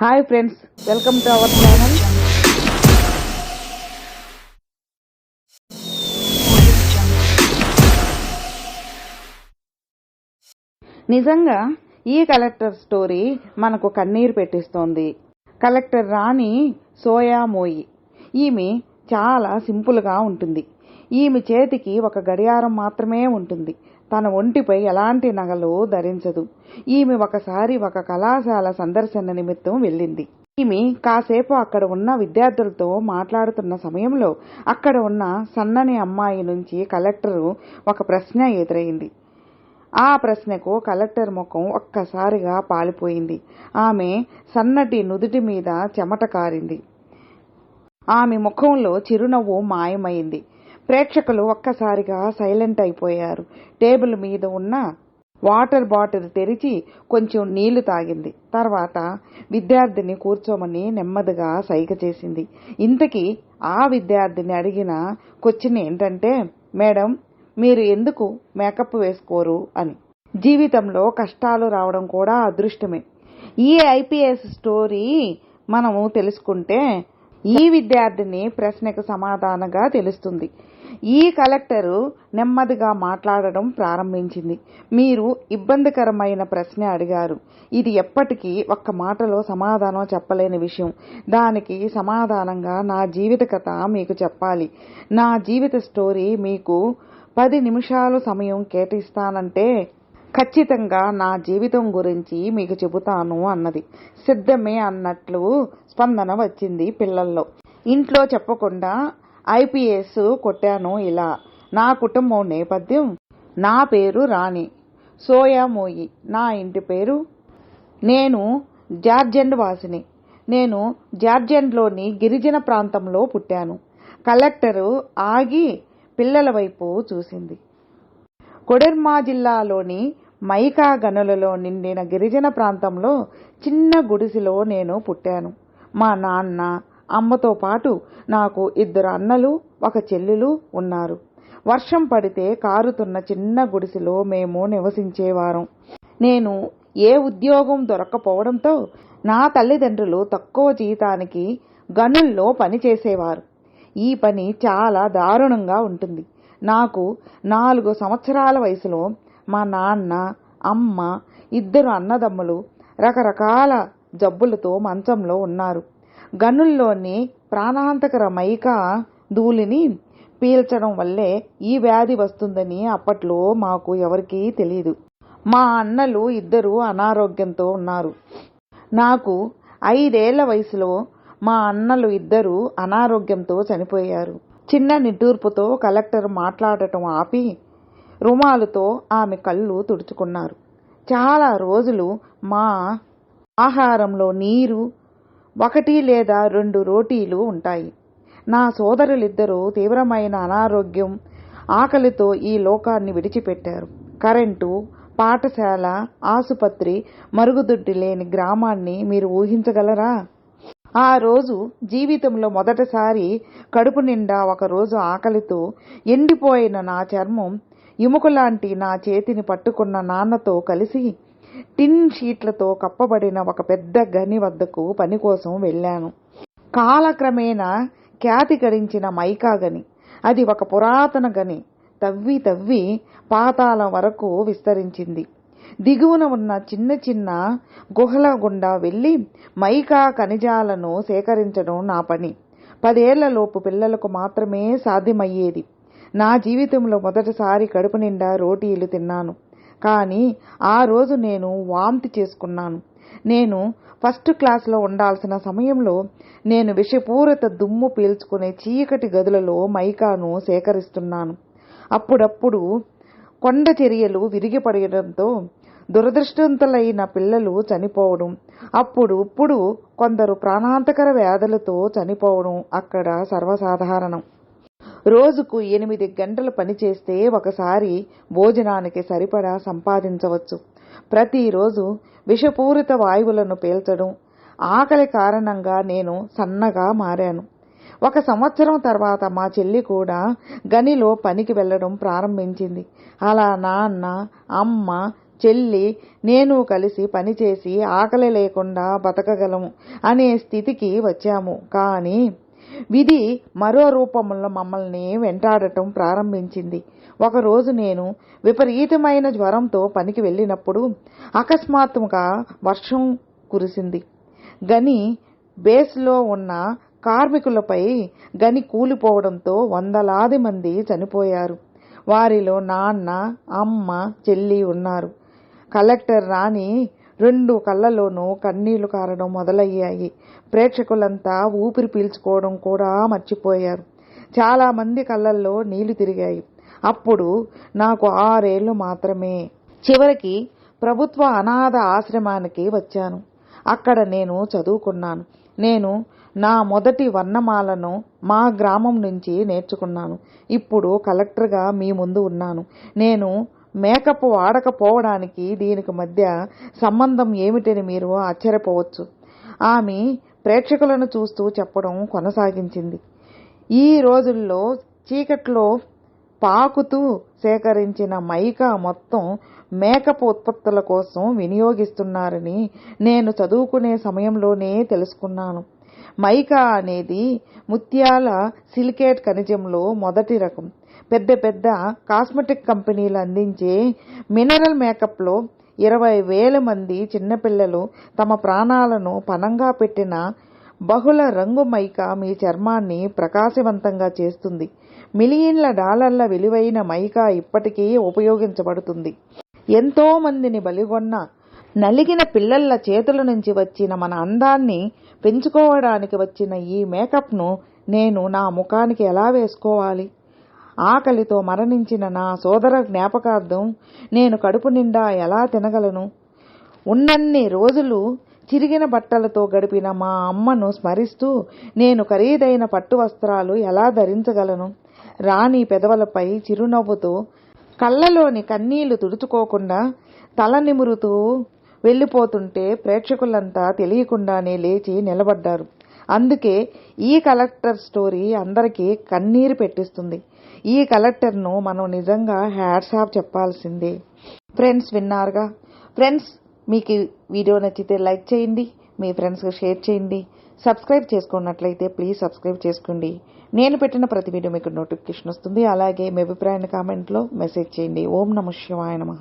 Hi friends welcome to our channel. నిజంగా ఈ collector story మనకు కన్నీరు పెట్టిస్తోంది. కలెక్టర్ రాణి సోయా మోయి. ఈమె చాలా సింపుల్గా ఉంటుంది. ఈమె చేతికి ఒక గడియారం మాత్రమే ఉంటుంది. తన ఒంటిపై ఎలాంటి నగలు ధరించదు. ఈమె ఒకసారి ఒక కళాశాల సందర్శన నిమిత్తం వెళ్ళింది. ఈమె కాసేపు అక్కడ ఉన్న విద్యార్థులతో మాట్లాడుతున్న సమయంలో అక్కడ ఉన్న సన్నని అమ్మాయి నుంచి కలెక్టరు ఒక ప్రశ్న ఎదురైంది. ఆ ప్రశ్నకు కలెక్టర్ ముఖం ఒక్కసారిగా పాలిపోయింది. ఆమె సన్నటి నుదుటి మీద చెమట కారింది. ఆమె ముఖంలో చిరునవ్వు మాయమైంది. ప్రేక్షకులు ఒక్కసారిగా సైలెంట్ అయిపోయారు. టేబుల్ మీద ఉన్న వాటర్ బాటిల్ తెరిచి కొంచెం నీళ్ళు తాగింది. తర్వాత విద్యార్థిని కూర్చోమని నెమ్మదిగా సైగ చేసింది. ఇంతకీ ఆ విద్యార్థిని అడిగిన క్వశ్చన్ ఏంటంటే మేడం మీరు ఎందుకు మేకప్ వేసుకోరు? అని. జీవితంలో కష్టాలు రావడం కూడా అదృష్టమే. ఈ ఐపీఎస్ స్టోరీ మనము తెలుసుకుంటే ఈ విద్యార్థిని ప్రశ్నకు సమాధానంగా తెలుస్తుంది. ఈ కలెక్టరు నెమ్మదిగా మాట్లాడడం ప్రారంభించింది. మీరు ఇబ్బందికరమైన ప్రశ్న అడిగారు. ఇది ఎప్పటికీ ఒక్క మాటలో సమాధానం చెప్పలేని విషయం. దానికి సమాధానంగా నా జీవిత కథ మీకు చెప్పాలి. నా జీవిత స్టోరీ మీకు పది నిమిషాలు సమయం కేటాయిస్తానంటే ఖచ్చితంగా నా జీవితం గురించి మీకు చెబుతాను అన్నది. సిద్ధమే అన్నట్లు స్పందన వచ్చింది పిల్లల్లో. ఇంట్లో చెప్పకుండా ఐపీఎస్ కొట్టాను ఇలా. నా కుటుంబం నేపథ్యం నా పేరు రాణి. సోయామోయి నా ఇంటి పేరు నేను జార్జెండ్ వాసిని. నేను జార్జెండ్లోని గిరిజన ప్రాంతంలో పుట్టాను. కలెక్టరు ఆగి పిల్లల వైపు చూసింది. కొడెర్మా జిల్లాలోని మైకా గనులలో నిండిన గిరిజన ప్రాంతంలో చిన్న గుడిసెలో నేను పుట్టాను. మా నాన్న అమ్మతో పాటు నాకు ఇద్దరు అన్నలు ఒక చెల్లెలు ఉన్నారు. వర్షం పడితే కారుతున్న చిన్న గుడిసెలో మేము నివసించేవారం. నేను ఏ ఉద్యోగం దొరక్కపోవడంతో నా తల్లిదండ్రులు తక్కువ జీతానికి గనుల్లో పనిచేసేవారు ఈ పని చాలా దారుణంగా ఉంటుంది. నాకు నాలుగు సంవత్సరాల వయసులో మా నాన్న అమ్మ ఇద్దరు అన్నదమ్ములు రకరకాల జబ్బులతో మంచంలో ఉన్నారు. గనుల్లోని ప్రాణాంతకర మైకా ధూళిని పీల్చడం వల్లే ఈ వ్యాధి వస్తుందని అప్పట్లో మాకు ఎవరికీ తెలియదు మా అన్నలు ఇద్దరు అనారోగ్యంతో ఉన్నారు. నాకు ఐదేళ్ళ వయసులో మా అన్నలు ఇద్దరు అనారోగ్యంతో చనిపోయారు. చిన్న నిట్టూర్పుతో కలెక్టర్ మాట్లాడటం ఆపి రుమాలుతో ఆమె కళ్ళు తుడుచుకున్నారు. చాలా రోజులు మా ఆహారంలో నీరు ఒకటి లేదా రెండు రోటీలు ఉంటాయి. నా సోదరులిద్దరూ తీవ్రమైన అనారోగ్యం ఆకలితో ఈ లోకాన్ని విడిచిపెట్టారు. కరెంటు పాఠశాల ఆసుపత్రి మరుగుదొడ్డి లేని గ్రామాన్ని మీరు ఊహించగలరా? ఆ రోజు జీవితంలో మొదటిసారి కడుపు నిండా ఒకరోజు ఆకలితో ఎండిపోయిన నా చర్మం ఎముకలాంటి నా చేతిని పట్టుకున్న నాన్నతో కలిసి టిన్ షీట్లతో కప్పబడిన ఒక పెద్ద గని వద్దకు పని కోసం వెళ్ళాను. కాలక్రమేణా ఖ్యాతి గడించిన మైకా గని. అది ఒక పురాతన గని. తవ్వి తవ్వి పాతాళం వరకు విస్తరించింది. దిగువన ఉన్న చిన్న చిన్న గుహల గుండా వెళ్ళి మైకా ఖనిజాలను సేకరించడం నా పని. పదేళ్ళలోపు పిల్లలకు మాత్రమే సాధ్యమయ్యేది. నా జీవితంలో మొదటిసారి కడుపు నిండా రోటీలు తిన్నాను. కానీ ఆ రోజు నేను వాంతి చేసుకున్నాను. నేను ఫస్ట్ క్లాస్లో ఉండాల్సిన సమయంలో నేను విషపూరిత దుమ్ము పీల్చుకునే చీకటి గదులలో మైకాను సేకరిస్తున్నాను. అప్పుడప్పుడు కొండ చర్యలు విరిగిపడడంతో దురదృష్టవంతులైన పిల్లలు చనిపోవడం అప్పుడు ఇప్పుడు కొందరు ప్రాణాంతకర వ్యాధులతో చనిపోవడం అక్కడ సర్వసాధారణం. రోజుకు ఎనిమిది గంటలు పనిచేస్తే ఒకసారి భోజనానికి సరిపడా సంపాదించవచ్చు. ప్రతిరోజు విషపూరిత వాయువులను పీల్చడం ఆకలి కారణంగా నేను సన్నగా మారాను. ఒక సంవత్సరం తర్వాత మా చెల్లి కూడా గనిలో పనికి వెళ్ళడం ప్రారంభించింది. అలా నాన్న అమ్మ చెల్లి నేను కలిసి పనిచేసి ఆకలి లేకుండా బతకగలము అనే స్థితికి వచ్చాము. కానీ విధి మరో రూపంలో మమ్మల్ని వెంటాడటం ప్రారంభించింది. ఒకరోజు నేను విపరీతమైన జ్వరంతో పనికి వెళ్ళినప్పుడు అకస్మాత్తుగా వర్షం కురిసింది. గని బేస్లో ఉన్న కార్మికులపై గని కూలిపోవడంతో వందలాది మంది చనిపోయారు. వారిలో నాన్న అమ్మ చెల్లి ఉన్నారు. కలెక్టర్ రాణి రెండు కళ్ళలోనూ కన్నీళ్ళు కారడం మొదలయ్యాయి. ప్రేక్షకులంతా ఊపిరి పీల్చుకోవడం కూడా మర్చిపోయారు. చాలా మంది కళ్ళల్లో నీళ్ళు తిరిగాయి. అప్పుడు నాకు ఆరేళ్ళు మాత్రమే. చివరికి ప్రభుత్వ అనాథ ఆశ్రమానికి వచ్చాను. అక్కడ నేను చదువుకున్నాను. నేను నా మొదటి వర్ణమాలను మా గ్రామం నుంచి నేర్చుకున్నాను. ఇప్పుడు కలెక్టర్గా మీ ముందు ఉన్నాను. నేను మేకప్ వాడకపోవడానికి దీనికి మధ్య సంబంధం ఏమిటని మీరు ఆశ్చర్యపోవచ్చు. ఆమె ప్రేక్షకులను చూస్తూ చెప్పడం కొనసాగించింది. ఈ రోజుల్లో చీకట్లో పాకుతూ సేకరించిన మైకా మొత్తం మేకప్ ఉత్పత్తుల కోసం వినియోగిస్తున్నారని నేను చదువుకునే సమయంలోనే తెలుసుకున్నాను. మైకా అనేది ముత్యాల సిలికేట్ ఖనిజంలో మొదటి రకం. పెద్ద పెద్ద కాస్మెటిక్ కంపెనీలు అందించే మినరల్ మేకప్లో ఇరవై వేల మంది చిన్నపిల్లలు తమ ప్రాణాలను పనంగా పెట్టిన బహుళ రంగు మైక మీ చర్మాన్ని ప్రకాశవంతంగా చేస్తుంది. మిలియన్ల డాలర్ల విలువైన మైకా ఇప్పటికీ ఉపయోగించబడుతుంది. ఎంతో మందిని బలిగొన్న నలిగిన పిల్లల చేతుల నుంచి వచ్చిన మన అందాన్ని పెంచుకోవడానికి వచ్చిన ఈ మేకప్ను నేను నా ముఖానికి ఎలా వేసుకోవాలి? ఆకలితో మరణించిన నా సోదర జ్ఞాపకార్థం నేను కడుపు నిండా ఎలా తినగలను? ఉన్నన్ని రోజులు చిరిగిన బట్టలతో గడిపిన మా అమ్మను స్మరిస్తూ నేను ఖరీదైన పట్టు వస్త్రాలు ఎలా ధరించగలను? రాణి పెదవులపై చిరునవ్వుతో కళ్ళలోని కన్నీళ్ళు తుడుచుకోకుండా తల నిమురుతూ వెళ్ళిపోతుంటే ప్రేక్షకులంతా తెలియకుండానే లేచి నిలబడ్డారు. అందుకే ఈ కలెక్టర్ స్టోరీ అందరికీ కన్నీరు పెట్టిస్తుంది. ఈ కలెక్టర్ను మనం నిజంగా హ్యాట్స్ ఆఫ్ చెప్పాల్సిందే. ఫ్రెండ్స్ విన్నారుగా? ఫ్రెండ్స్ మీకు వీడియో నచ్చితే లైక్ చేయండి మీ ఫ్రెండ్స్కి షేర్ చేయండి. సబ్స్క్రైబ్ చేసుకున్నట్లయితే ప్లీజ్ సబ్స్క్రైబ్ చేసుకోండి. నేను పెట్టిన ప్రతి వీడియో మీకు నోటిఫికేషన్ వస్తుంది. అలాగే మీ అభిప్రాయాన్ని కామెంట్లో మెసేజ్ చేయండి. ఓం నమ శివాయ నమ.